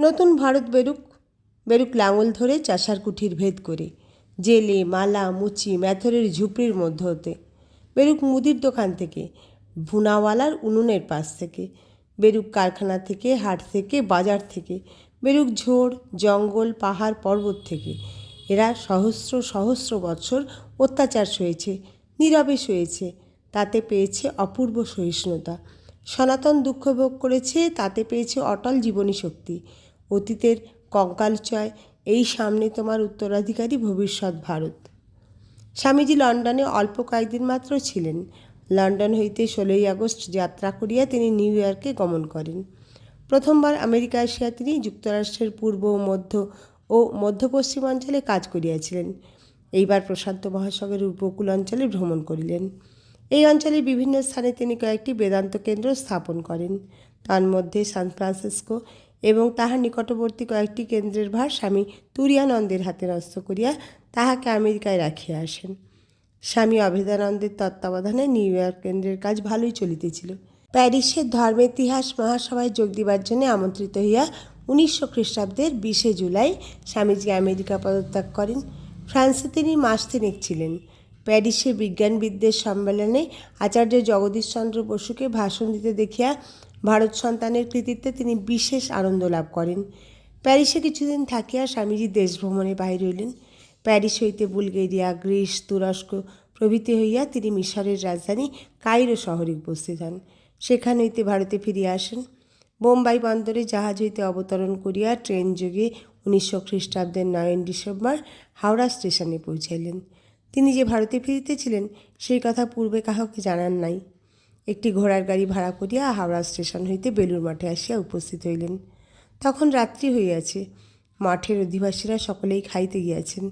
নতুন ভারত বেরুক বেরুক লাঙল ধরে চাষার কুঠির ভেদ করে। জেলে, মালা, মুচি, ম্যাথরের ঝুপড়ির মধ্য হতে। বেরুক মুদির দোকান থেকে, ভুনাওয়ালার উনুনের পাশ থেকে। বেরুক কারখানা থেকে, হাট থেকে, বাজার থেকে। বেরুক ঝোড় জঙ্গল, পাহাড়, পর্বত থেকে। এরা সহস্র সহস্র বৎসর অত্যাচার সয়েছে, নীরবে সয়েছে, তাতে পেয়েছে অপূর্ব সহিষ্ণুতা। সনাতন দুঃখ ভোগ করেছে, তাতে পেয়েছে অটল জীবনী শক্তি। অতীতের কঙ্কালচয় এই সামনে তোমার উত্তরাধিকারী ভবিষ্যৎ ভারত। স্বামীজি লন্ডনে অল্প কয়েকদিন মাত্র ছিলেন। লন্ডন হইতে ষোলোই আগস্ট যাত্রা করিয়া তিনি নিউ ইয়র্কে গমন করেন। প্রথমবার আমেরিকা আসিয়া তিনি যুক্তরাষ্ট্রের পূর্ব, মধ্য ও মধ্য পশ্চিম অঞ্চলে কাজ করিয়াছিলেন। এইবার প্রশান্ত মহাসাগরের উপকূল অঞ্চলে ভ্রমণ করিলেন। এই অঞ্চলের বিভিন্ন স্থানে তিনি কয়েকটি বেদান্ত কেন্দ্র স্থাপন করেন। তন্মধ্যে সান ফ্রান্সিসকো এবং তাহার নিকটবর্তী কয়েকটি কেন্দ্রের ভার স্বামী তুরিয়ানন্দের হাতে ন্যস্ত করিয়া তাহাকে আমেরিকায় রাখিয়া আসেন। স্বামী অভেদানন্দের তত্ত্বাবধানে নিউ ইয়র্ক কেন্দ্রের কাজ ভালোই চলিতেছিল। প্যারিসের ধর্মেতিহাস মহাসভায় যোগ দিবার জন্য আমন্ত্রিত হইয়া উনিশশো খ্রিস্টাব্দের বিশে জুলাই স্বামীজি আমেরিকা পদত্যাগ করেন। ফ্রান্সে তিনি মাস তিনেক ছিলেন। প্যারিসে বিজ্ঞানবিদদের সম্মেলনে আচার্য জগদীশচন্দ্র বসুকে ভাষণ দিতে দেখিয়া ভারত সন্তানের কৃতিত্বে তিনি বিশেষ আনন্দ লাভ করেন। প্যারিসে কিছুদিন থাকিয়া স্বামীজি দেশ ভ্রমণে বাহির হইলেন। প্যারিস হইতে বুলগেরিয়া, গ্রিস, তুরস্ক প্রভৃতি হইয়া তিনি মিশরের রাজধানী কাইরো শহরে উপস্থিত হন। সেখান হইতে ভারতে ফিরিয়া আসেন। বোম্বাই বন্দরে জাহাজ হইতে অবতরণ করিয়া ট্রেন যোগে উনিশশো খ্রিস্টাব্দের নয়ন ডিসেম্বর হাওড়া স্টেশনে পৌঁছাইলেন। তিনি যে ভারতে ফিরিতেছিলেন, সেই কথা পূর্বে কাহাকে জানান নাই। একটি ঘোড়ার গাড়ি ভাড়া করিয়া হাওড়া স্টেশন হইতে বেলুর মাঠে আসিয়া উপস্থিত হইলেন। তখন রাত্রি হইয়াছে। মাঠের অধিবাসীরা সকলেই খাইতে গিয়াছেন।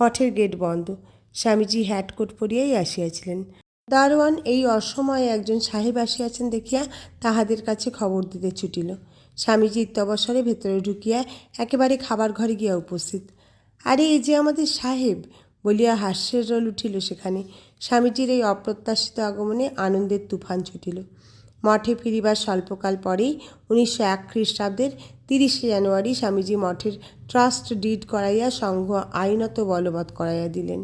মঠের গেট বন্ধ। স্বামীজি হ্যাট কোট পরিয়াই আসিয়াছিলেন। দারোয়ান এই অসময়ে একজন সাহেব আসিয়াছেন দেখিয়া তাহাদের কাছে খবর দিতে ছুটিল। স্বামীজি ইত্যবসরে ভেতরে ঢুকিয়া একেবারে খাবার ঘরে গিয়া উপস্থিত। আরে এই যে আমাদের সাহেব! বলিয়া হাস্যের রোল উঠিল সেখানে। স্বামীজির এই অপ্রত্যাশিত আগমনে আনন্দের তুফান ছুটিল। মঠে ফিরিবার স্বল্পকাল পরেই উনিশশো এক খ্রিস্টাব্দের তিরিশে জানুয়ারি স্বামীজি মঠের ট্রাস্ট ডিড করাইয়া সংঘ আইনত বলবৎ করাইয়া দিলেন।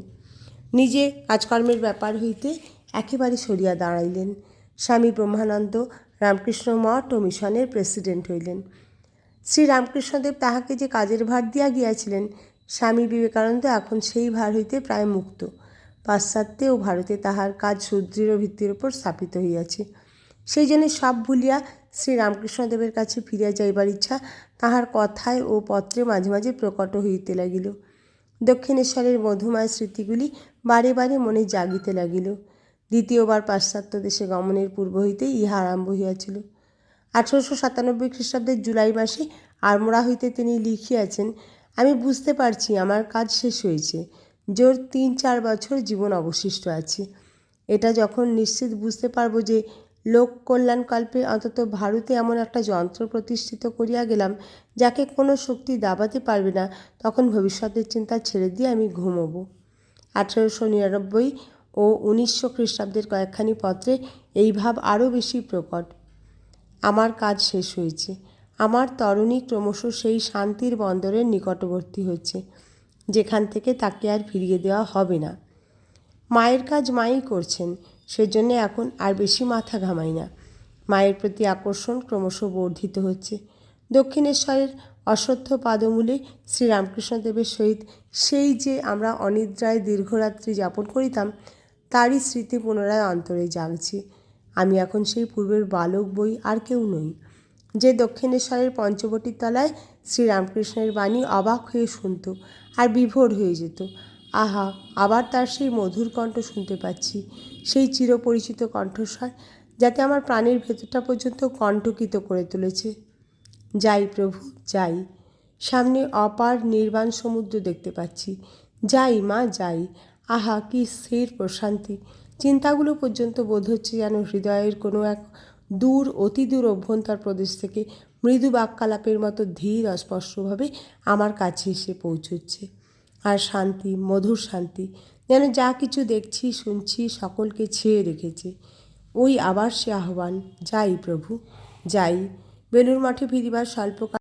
নিজে কাজকর্মের ব্যাপার হইতে একেবারে সরিয়া দাঁড়াইলেন। স্বামী ব্রহ্মানন্দ রামকৃষ্ণ মঠ ও মিশনের প্রেসিডেন্ট হইলেন। শ্রী রামকৃষ্ণদেব তাহাকে যে কাজের ভার দিয়া গিয়াছিলেন স্বামী বিবেকানন্দ এখন সেই ভার হইতে প্রায় মুক্ত। পাশ্চাত্যে ও ভারতে তাহার কাজ সুদৃঢ় ভিত্তির উপর স্থাপিত হইয়াছে। সেই জন্য সব ভুলিয়া শ্রী রামকৃষ্ণদেবের কাছে ফিরিয়া যাইবার ইচ্ছা তাহার কথায় ও পত্রে মাঝে মাঝে প্রকট হইতে লাগিল। দক্ষিণেশ্বরের মধুময় স্মৃতিগুলি বারে বারে মনে জাগিতে লাগিল। দ্বিতীয়বার পাশ্চাত্য দেশে গমনের পূর্ব হইতে ইহা আরম্ভ হইয়াছিল। আঠারোশো সাতানব্বই খ্রিস্টাব্দের জুলাই মাসে আড়মোড়া হইতে তিনি লিখিয়াছেন আমি বুঝতে পারছি আমার কাজ শেষ হয়েছে। জোর তিন চার বছর জীবন অবশিষ্ট আছে। এটা যখন নিশ্চিত বুঝতে পারব যে লোক কল্যাণকল্পে অন্তত ভারতে এমন একটা যন্ত্র প্রতিষ্ঠিত করিয়া গেলাম, যাকে কোনো শক্তি দাবাতে পারবে না, তখন ভবিষ্যতের চিন্তা ছেড়ে দিয়ে আমি ঘুমোবো। আঠেরোশো নিরানব্বই ও উনিশশো খ্রিস্টাব্দের কয়েকখানি পত্রে এই ভাব আরও বেশি প্রকট। আমার কাজ শেষ হয়েছে। আমার তরুণী ক্রমশ সেই শান্তির বন্দরের নিকটবর্তী হচ্ছে, যেখান থেকে তাকে আর ফিরিয়ে দেওয়া হবে না। মায়ের কাজ মাই করছেন, সেজন্য এখন আর বেশি মাথা ঘামাই না। মায়ের প্রতি আকর্ষণ ক্রমশ বর্ধিত হচ্ছে। দক্ষিণেশ্বরের অশ্বত্থ পাদমূলে শ্রীরামকৃষ্ণদেবের সহিত সেই যে আমরা অনিদ্রায় দীর্ঘরাত্রি যাপন করিতাম, তারই স্মৃতি পুনরায় অন্তরে জাগছে। আমি এখন সেই পূর্বের বালক বই আর কেউ নই। যে দক্ষিণেশ্বরের পঞ্চবটির তলায় শ্রীরামকৃষ্ণের বাণী অবাক হয়ে শুনত আর বিভোর হয়ে যেত। আহা, আবার তার সেই মধুর কণ্ঠ শুনতে পাচ্ছি, সেই চিরপরিচিত কণ্ঠস্বর যাতে আমার প্রাণের ভেতরটা পর্যন্ত কণ্ঠকিত করে তুলেছে। যাই প্রভু, যাই। সামনে অপার নির্বাণ সমুদ্র দেখতে পাচ্ছি। যাই মা, যাই। আহা, কি স্থির প্রশান্তি। চিন্তাগুলো পর্যন্ত বোধ হচ্ছে যেন হৃদয়ের কোনো এক দূর, অতি দূর অভ্যন্তর প্রদেশ থেকে মৃদু বাক্যালাপের মতো ধীর, অস্পষ্টভাবে আমার কাছে এসে পৌঁছচ্ছে। আর শান্তি, মধুর শান্তি, যেন যা কিছু দেখছি, শুনছি, সকলকে ছেয়ে রেখেছে। ওই আবার সে আহ্বান, যাই প্রভু, যাই। বেলুর মাঠে ফিরিবার স্বল্প